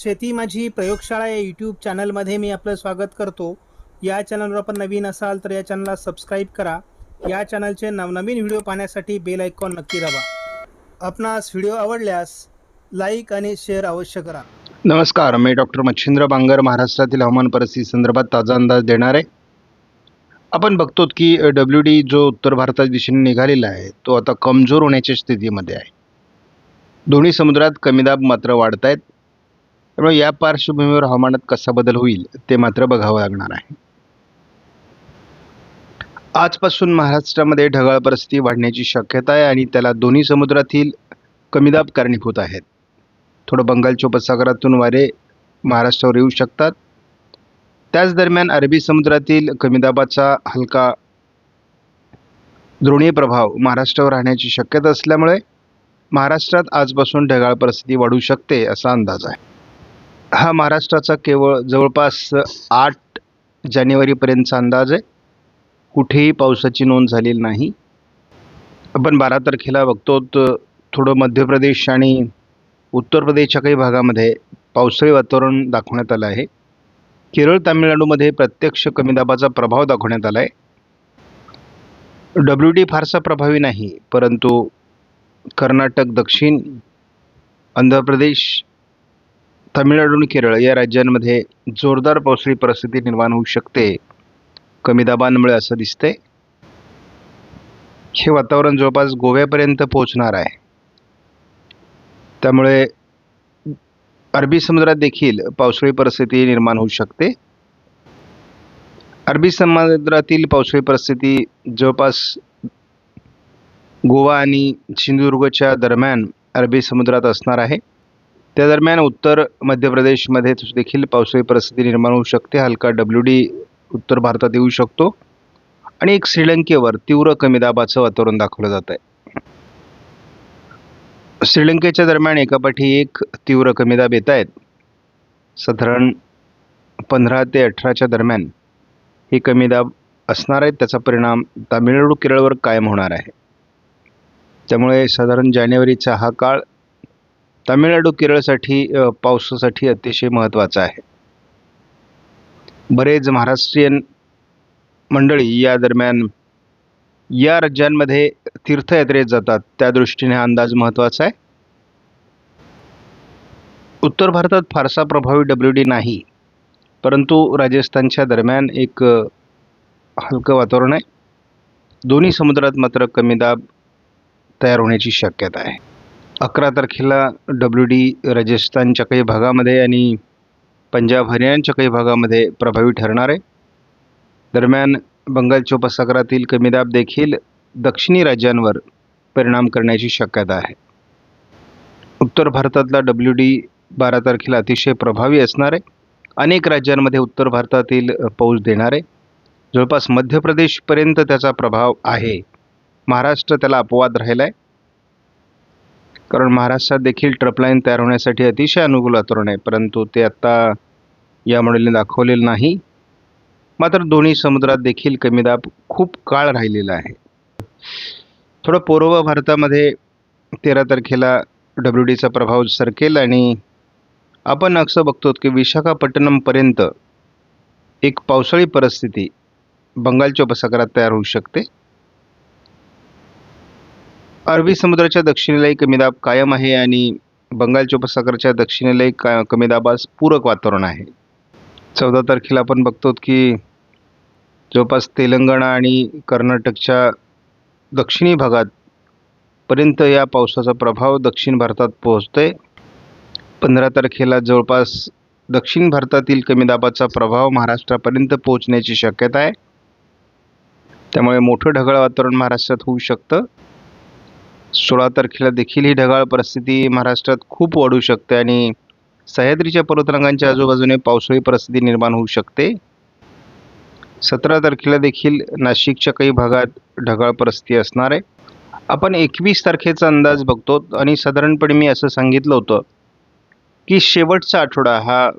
शेती माझी प्रयोगशाळा या यूट्यूब चॅनलमध्ये मी आपलं स्वागत करतो. या चॅनलवर आपण नवीन असाल तर या चॅनलला सबस्क्राईब करा. या चॅनलचे नवनवीन व्हिडिओ पाहण्यासाठी बेल आयकॉन नक्की दाबा. आपणास व्हिडिओ आवडल्यास लाईक आणि शेअर अवश्य करा. नमस्कार मी डॉक्टर मच्छिंद्र बांगर महाराष्ट्रातील हवामान परिस्थिती संदर्भात ताजा अंदाज देणार. आहे आपण बघतो की डब्ल्यू डी जो उत्तर भारताच्या दिशेने निघालेला आहे तो आता कमजोर होण्याच्या स्थितीमध्ये आहे. दोन्ही समुद्रात कमी दाब मात्र वाढत आहेत त्यामुळे या पार्श्वभूमीवर हवामानात कसा बदल होईल ते मात्र बघावं लागणार आहे. आजपासून महाराष्ट्रामध्ये ढगाळ परिस्थिती वाढण्याची शक्यता आहे आणि त्याला दोन्ही समुद्रातील कमी दाब कारणीभूत आहेत. थोडं बंगालच्या उपसागरातून वारे महाराष्ट्रावर येऊ शकतात. त्याच दरम्यान अरबी समुद्रातील कमी दाबाचा हलका द्रोणीय प्रभाव महाराष्ट्रावर राहण्याची शक्यता असल्यामुळे महाराष्ट्रात आजपासून ढगाळ परिस्थिती वाढू शकते असा अंदाज आहे. हा महाराष्ट्राचा केवळ जवळपास आठ जानेवारीपर्यंतचा अंदाज आहे. कुठेही पावसाची नोंद झालेली नाही. आपण बारा तारखेला बघतो तर थोडं मध्य प्रदेश आणि उत्तर प्रदेशच्या काही भागामध्ये पावसाळी वातावरण दाखवण्यात आलं आहे. केरळ तामिळनाडूमध्ये प्रत्यक्ष कमी दाबाचा प्रभाव दाखवण्यात आला आहे. डब्ल्यू डी फारसा प्रभावी नाही परंतु कर्नाटक दक्षिण आंध्र प्रदेश तामिळनाडू आणि केरळ या राज्यांमध्ये जोरदार पावसाळी परिस्थिती निर्माण होऊ शकते. कमी दाबांमुळे असं दिसतंय. हे वातावरण जवळपास गोव्यापर्यंत पोहोचणार आहे. त्यामुळे अरबी समुद्रात देखील पावसाळी परिस्थिती निर्माण होऊ शकते. अरबी समुद्रातील पावसाळी परिस्थिती जवळपास गोवा आणि सिंधुदुर्गच्या दरम्यान अरबी समुद्रात असणार आहे. त्या दरम्यान उत्तर मध्य प्रदेशमध्ये देखील पावसाळी परिस्थिती निर्माण होऊ शकते. हलका डब्ल्यू डी उत्तर भारतात येऊ शकतो. आणि एक श्रीलंकेवर तीव्र कमी दाबाचं वातावरण दाखवलं जात आहे. श्रीलंकेच्या दरम्यान एकापाठी एक तीव्र कमी दाब येत आहेत. साधारण पंधरा ते अठराच्या दरम्यान हे कमी दाब असणार आहेत. त्याचा परिणाम तामिळनाडू केरळवर कायम होणार आहे. त्यामुळे साधारण जानेवारीचा हा काळ तामिळनाडू केरळसाठी पावसासाठी अतिशय महत्त्वाचा आहे. बरेच महाराष्ट्रीयन मंडळी या दरम्यान या राज्यांमध्ये तीर्थयात्रेत जातात. त्या दृष्टीने हा अंदाज महत्त्वाचा आहे. उत्तर भारतात फारसा प्रभावी डब्ल्यू डी नाही. परंतु राजस्थानच्या दरम्यान एक हलकं वातावरण आहे. दोन्ही समुद्रात मात्र कमी दाब तयार होण्याची शक्यता आहे. अकरा तारखेला डब्ल्यू डी राजस्थानच्या काही भागामध्ये आणि पंजाब हरियाणाच्या काही भागामध्ये प्रभावी ठरणार आहे. दरम्यान बंगालच्या उपसागरातील कमी दाब देखील दक्षिणी राज्यांवर परिणाम करण्याची शक्यता आहे. उत्तर भारतातला डब्ल्यू डी बारा तारखेला अतिशय प्रभावी असणार आहे. अनेक राज्यांमध्ये उत्तर भारतातील पाऊस देणार आहे. जवळपास मध्य प्रदेशपर्यंत त्याचा प्रभाव आहे. महाराष्ट्र त्याला अपवाद राहिला आहे कारण महाराष्ट्रात देखील ट्रपलाईन तयार होण्यासाठी अतिशय अनुकूल वातावरण आहे. परंतु ते आत्ता या मॉडेलने दाखवलेलं नाही. मात्र दोन्ही समुद्रात देखील कमी दाब खूप काळ राहिलेला आहे. थोडं पूर्व भारतामध्ये तेरा तारखेला डब्ल्यू डीचा प्रभाव सरकेल आणि आपण असं बघतो की विशाखापट्टणमपर्यंत एक पावसाळी परिस्थिती बंगालच्या उपसागरात तयार होऊ शकते. अरबी समुद्राच्या दक्षिणेलाही कमी दाब कायम आहे आणि बंगालच्या उपसागराच्या दक्षिणेलाही का कमी दाबास पूरक वातावरण आहे. चौदा तारखेला आपण बघतो की जवळपास तेलंगणा आणि कर्नाटकच्या दक्षिणी भागात पर्यंत या पावसाचा प्रभाव दक्षिण भारतात पोहोचतोय. पंधरा तारखेला जवळपास दक्षिण भारतातील कमी दाबाचा प्रभाव महाराष्ट्रापर्यंत पोहोचण्याची शक्यता आहे. त्यामुळे मोठं ढगाळ वातावरण महाराष्ट्रात होऊ शकतं. सोळा तारखेला देखील ही ढगाळ परिस्थिती महाराष्ट्रात खूप वाढू शकते आणि सह्याद्रीच्या पर्वतरांगांच्या आजूबाजूने पावसाळी परिस्थिती निर्माण होऊ शकते. सतरा तारखेला देखील नाशिकच्या काही भागात ढगाळ परिस्थिती असणार आहे. आपण एकवीस तारखेचा अंदाज बघतो आणि साधारणपणे मी असं सांगितलं होतं की शेवटचा आठवडा हा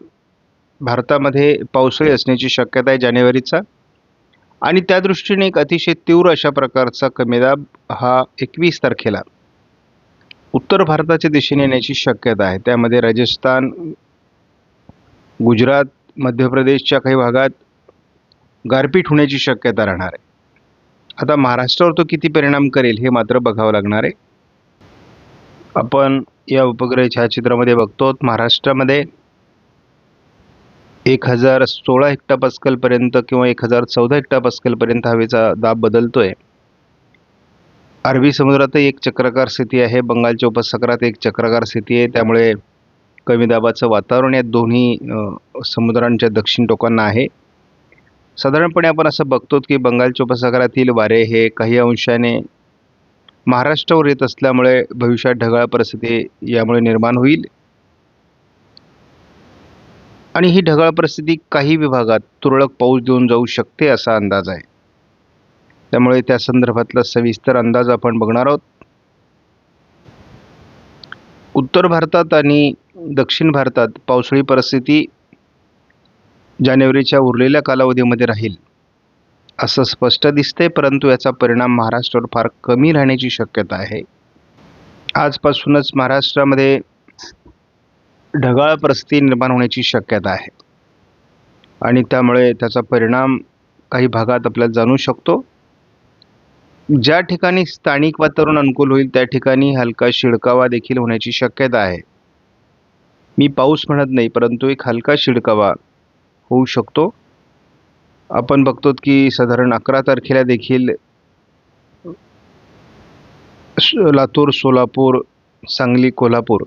भारतामध्ये पावसाळी असण्याची शक्यता आहे जानेवारीचा. आणि त्या दृष्टीने एक अतिशय तीव्र अशा प्रकारचा कमी दाब हा एकवीस तारखेला उत्तर भारताच्या दिशेने येण्याची शक्यता आहे. त्यामध्ये राजस्थान गुजरात मध्य प्रदेशच्या काही भागात गारपीट होण्याची शक्यता राहणार आहे. आता महाराष्ट्रावर तो किती परिणाम करेल हे मात्र बघावं लागणार आहे. आपण या उपग्रह छायाचित्रामध्ये बघतो महाराष्ट्रामध्ये एक हजार सोळा हेक्टापास्कलपर्यंत किंवा एक हजार चौदा हेक्टापास्कलपर्यंत हवेचा दाब बदलतो आहे अरबी समुद्रातही एक चक्राकार स्थिती आहे. बंगालच्या उपसागरात एक चक्राकार स्थिती आहे. त्यामुळे कमी दाबाचं वातावरण या दोन्ही समुद्रांच्या दक्षिण टोकांना आहे. साधारणपणे आपण असं बघतो की बंगालच्या उपसागरातील वारे हे काही अंशाने महाराष्ट्रावर येत असल्यामुळे भविष्यात ढगाळ परिस्थिती यामुळे निर्माण होईल. आणि ही ढगाळ परिस्थिती काही विभागात तुरळक पाऊस देऊन जाऊ शकते असा अंदाज आहे. त्यामुळे त्या संदर्भातला सविस्तर अंदाज आपण बघणार आहोत. उत्तर भारतात आणि दक्षिण भारतात पावसाळी परिस्थिती जानेवारीच्या उरलेल्या कालावधीमध्ये राहील असं स्पष्ट दिसते परंतु याचा परिणाम महाराष्ट्रावर फार कमी राहण्याची शक्यता आहे. आजपासूनच महाराष्ट्रामध्ये ढगाळ परिस्थिती निर्माण होण्याची शक्यता आहे. आणि त्यामुळे त्याचा परिणाम काही भागात आपल्याला जाणू शकतो. ज्या ठिकाणी स्थानिक वातावरण अनुकूल होईल त्या ठिकाणी हलका शिडकावा देखील होण्याची शक्यता आहे. मी पाऊस म्हणत नाही परंतु एक हलका शिडकावा होऊ शकतो. आपण बघतो की साधारण अकरा तारखेला देखील लातूर सोलापूर सांगली कोल्हापूर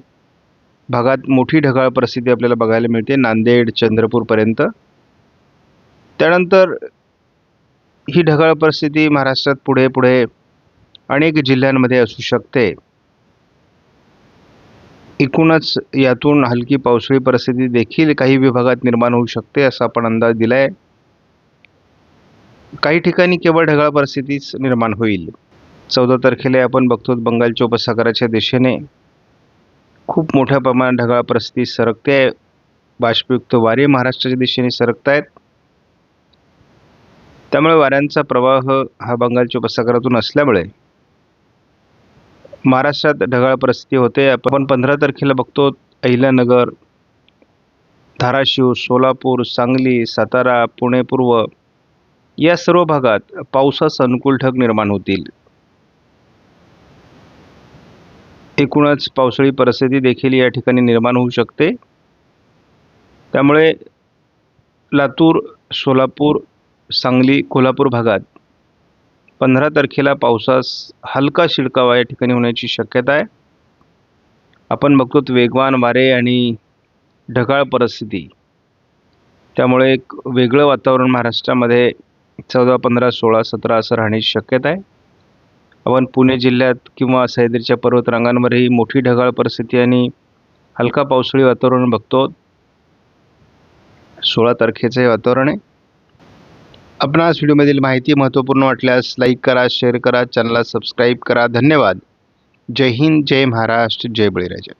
भागात मोठी ढगाळ परिस्थिती आपल्याला बघायला मिळते नांदेड चंद्रपूरपर्यंत. त्यानंतर ही ढगाळ परिस्थिती महाराष्ट्रात पुढे पुढे अनेक जिल्ह्यांमध्ये असू शकते. एकूणच यातून हलकी पावसाळी परिस्थिती देखील काही विभागात निर्माण होऊ शकते असा आपण अंदाज दिला आहे काही ठिकाणी केवळ ढगाळ परिस्थितीच निर्माण होईल. चौदा तारखेला आपण बघतो बंगालच्या उपसागराच्या दिशेने. खूप मोठ्या प्रमाणात ढगाळ परिस्थिती सरकते. आहे बाष्पयुक्त वारे महाराष्ट्राच्या दिशेने सरकत आहेत त्यामुळे वाऱ्यांचा प्रवाह हा बंगालच्या उपसागरातून असल्यामुळे महाराष्ट्रात ढगाळ परिस्थिती होते. आपण पंधरा तारखेला बघतो अहिल्यानगर धाराशिव सोलापूर सांगली सातारा पुणे पूर्व या सर्व भागात पावसास अनुकूल ढग निर्माण होतील. एकूणच पावसाळी परिस्थिती देखील या ठिकाणी निर्माण होऊ शकते. त्यामुळे लातूर सोलापूर सांगली कोल्हापूर भागात पंधरा तारखेला पावसास हलका शिडकावा या ठिकाणी होण्याची शक्यता आहे. आपण बघतो वेगवान वारे आणि ढगाळ परिस्थिती. त्यामुळे एक वेगळं वातावरण महाराष्ट्रामध्ये चौदा पंधरा सोळा सतरा असं राहण्याची शक्यता आहे. आपण पुणे जिल्ह्यात किंवा सह्याद्रीच्या पर्वतरांगांवरही मोठी ढगाळ परिस्थिती आणि हलका पावसाळी वातावरण बघतो. सोळा तारखेचं हे वातावरण आहे. आपणास व्हिडिओमधील माहिती महत्त्वपूर्ण वाटल्यास लाईक करा शेअर करा चॅनलला सबस्क्राईब करा. धन्यवाद. जय हिंद जय महाराष्ट्र जय बळीराजा.